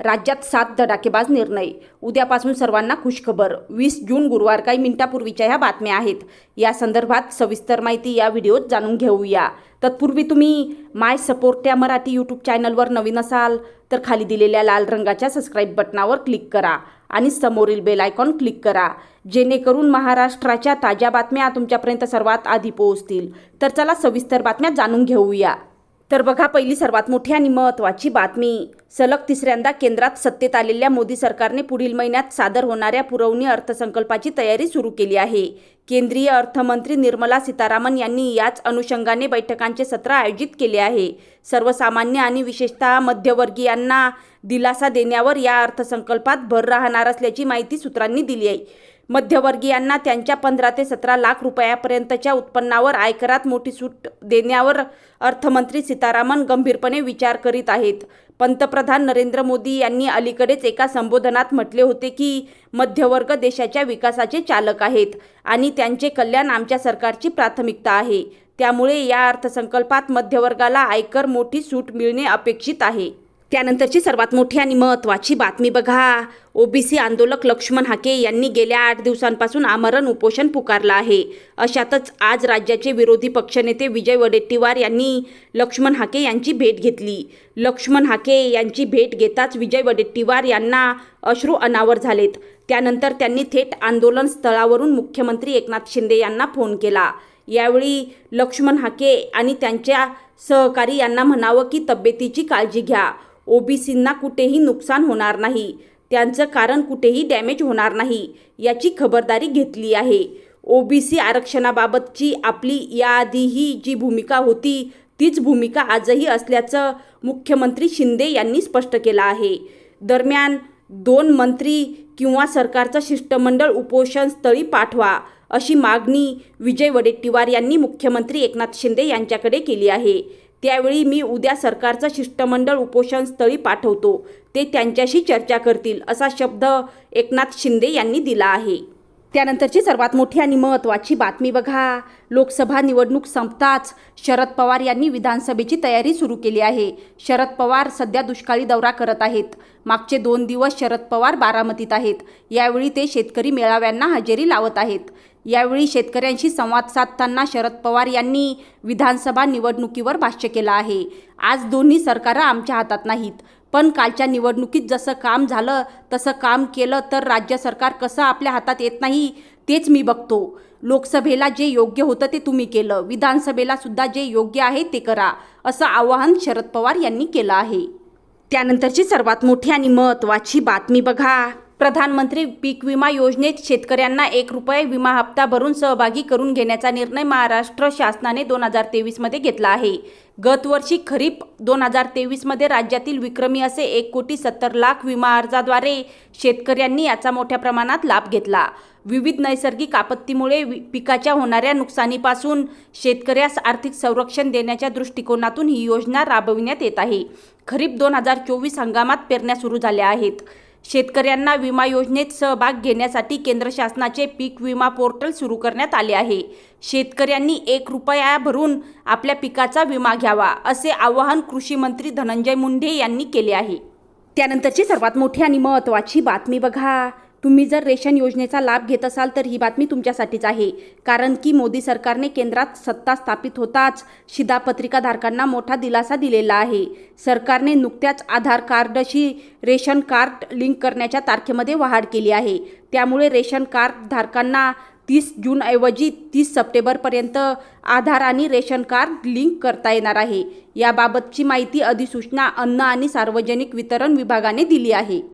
राज्यात सात धडाकेबाज निर्णय. उद्यापासून सर्वांना खुशखबर. वीस जून गुरुवार काही मिनिटापूर्वीच्या ह्या बातम्या आहेत. या संदर्भात सविस्तर माहिती या व्हिडिओत जाणून घेऊया. तत्पूर्वी तुम्ही माय सपोर्ट या मराठी यूट्यूब चॅनलवर नवीन असाल तर खाली दिलेल्या लाल रंगाच्या सबस्क्राईब बटनावर क्लिक करा आणि समोरील बेल आयकॉन क्लिक करा. जेणेकरून महाराष्ट्राच्या ताज्या बातम्या तुमच्यापर्यंत सर्वात आधी पोहोचतील. तर चला सविस्तर बातम्या जाणून घेऊया. तर बघा पहिली सर्वात मोठी आणि महत्त्वाची बातमी. सलग तिसऱ्यांदा केंद्रात सत्तेत आलेल्या मोदी सरकारने पुढील महिन्यात सादर होणाऱ्या पुरवणी अर्थसंकल्पाची तयारी सुरू केली आहे. केंद्रीय अर्थमंत्री निर्मला सीतारामन यांनी याच अनुषंगाने बैठकांचे सत्र आयोजित केले आहे. सर्वसामान्य आणि विशेषतः मध्यवर्गीयांना दिलासा देण्यावर या अर्थसंकल्पात भर राहणार असल्याची माहिती सूत्रांनी दिली आहे. मध्यवर्गीयांना त्यांच्या पंधरा ते सतरा लाख रुपयापर्यंतच्या उत्पन्नावर आयकरात मोठी सूट देण्यावर अर्थमंत्री सीतारामन गंभीरपणे विचार करीत आहेत. पंतप्रधान नरेंद्र मोदी यांनी अलीकडेच एका संबोधनात म्हटले होते की मध्यवर्ग देशाच्या विकासाचे चालक आहेत आणि त्यांचे कल्याण आमच्या सरकारची प्राथमिकता आहे. त्यामुळे या अर्थसंकल्पात मध्यवर्गाला आयकर मोठी सूट मिळणे अपेक्षित आहे. त्यानंतरची सर्वात मोठी आणि महत्त्वाची बातमी बघा. ओबीसी आंदोलक लक्ष्मण हाके यांनी गेल्या आठ दिवसांपासून आमरण उपोषण पुकारलं आहे. अशातच आज राज्याचे विरोधी पक्षनेते विजय वडेट्टीवार यांनी लक्ष्मण हाके यांची भेट घेतली. लक्ष्मण हाके यांची भेट घेताच विजय वडेट्टीवार यांना अश्रू अनावर झालेत. त्यानंतर त्यांनी थेट आंदोलन स्थळावरून मुख्यमंत्री एकनाथ शिंदे यांना फोन केला. यावेळी लक्ष्मण हाके आणि त्यांच्या सहकारी यांना म्हणावं की तब्येतीची काळजी घ्या. ओबीसींना कुठेही नुकसान होणार नाही. त्यांचं कारण कुठेही डॅमेज होणार नाही याची खबरदारी घेतली आहे. ओबीसी आरक्षणाबाबतची आपली याआधीही जी भूमिका होती तीच भूमिका आजही असल्याचं मुख्यमंत्री शिंदे यांनी स्पष्ट केलं आहे. दरम्यान दोन मंत्री किंवा सरकारचं शिष्टमंडळ उपोषण स्थळी पाठवा अशी मागणी विजय वडेट्टीवार यांनी मुख्यमंत्री एकनाथ शिंदे यांच्याकडे केली आहे. त्यावेळी मी उद्या सरकारचं शिष्टमंडळ उपोषणस्थळी पाठवतो. ते त्यांच्याशी चर्चा करतील असा शब्द एकनाथ शिंदे यांनी दिला आहे. त्यानंतरची सर्वात मोठी आणि महत्त्वाची बातमी बघा. लोकसभा निवडणूक संपताच शरद पवार यांनी विधानसभेची तयारी सुरू केली आहे. शरद पवार सध्या दुष्काळी दौरा करत आहेत. मागचे दोन दिवस शरद पवार बारामतीत आहेत. यावेळी ते शेतकरी मेळाव्यांना हजेरी लावत आहेत. यावेळी शेतकऱ्यांशी संवाद साधताना शरद पवार यांनी विधानसभा निवडणुकीवर भाष्य केलं आहे. आज दोन्ही सरकारं आमच्या हातात नाहीत. पण कालच्या निवडणुकीत जसं काम झालं तसं काम केलं तर राज्य सरकार कसं आपल्या हातात येत नाही तेच मी बघतो. लोकसभेला जे योग्य होतं ते तुम्ही केलं. विधानसभेला सुद्धा जे योग्य आहे ते करा असं आवाहन शरद पवार यांनी केलं आहे. त्यानंतरची सर्वात मोठी आणि महत्त्वाची बातमी बघा. प्रधानमंत्री पीक विमा योजनेत शेतकऱ्यांना एक रुपये विमा हप्ता भरून सहभागी करून घेण्याचा निर्णय महाराष्ट्र शासनाने दोन हजार तेवीसमध्ये घेतला आहे. गतवर्षी खरीप दोन हजार तेवीसमध्ये राज्यातील विक्रमी असे एक कोटी सत्तर लाख विमा अर्जाद्वारे शेतकऱ्यांनी याचा मोठ्या प्रमाणात लाभ घेतला. विविध नैसर्गिक आपत्तीमुळे पिकाच्या होणाऱ्या नुकसानीपासून शेतकऱ्यास आर्थिक संरक्षण देण्याच्या दृष्टिकोनातून ही योजना राबविण्यात येत आहे. खरीप दोन हजार चोवीस हंगामात पेरण्या सुरू झाल्या आहेत. शेतकऱ्यांना विमा योजनेत सहभाग घेण्यासाठी केंद्र शासनाचे पीक विमा पोर्टल सुरू करण्यात आले आहे. शेतकऱ्यांनी एक रुपया भरून आपल्या पिकाचा विमा घ्यावा असे आवाहन कृषी मंत्री धनंजय मुंडे यांनी केले आहे. त्यानंतरची सर्वात मोठी आणि महत्त्वाची बातमी बघा. तुम्ही जर रेशन योजनेचा लाभ घेत असाल तर ही बातमी तुमच्यासाठीच आहे. कारण की मोदी सरकारने केंद्रात सत्ता स्थापित होताच शिधापत्रिकाधारकांना मोठा दिलासा दिलेला आहे. सरकारने नुकत्याच आधार कार्डशी रेशन कार्ड लिंक करण्याच्या तारखेमध्ये वाढ केली आहे. त्यामुळे रेशन कार्ड धारकांना तीस जूनऐवजी तीस सप्टेंबरपर्यंत आधार आणि रेशन कार्ड लिंक करता येणार आहे. याबाबतची माहिती अधिसूचना अन्न आणि सार्वजनिक वितरण विभागाने दिली आहे.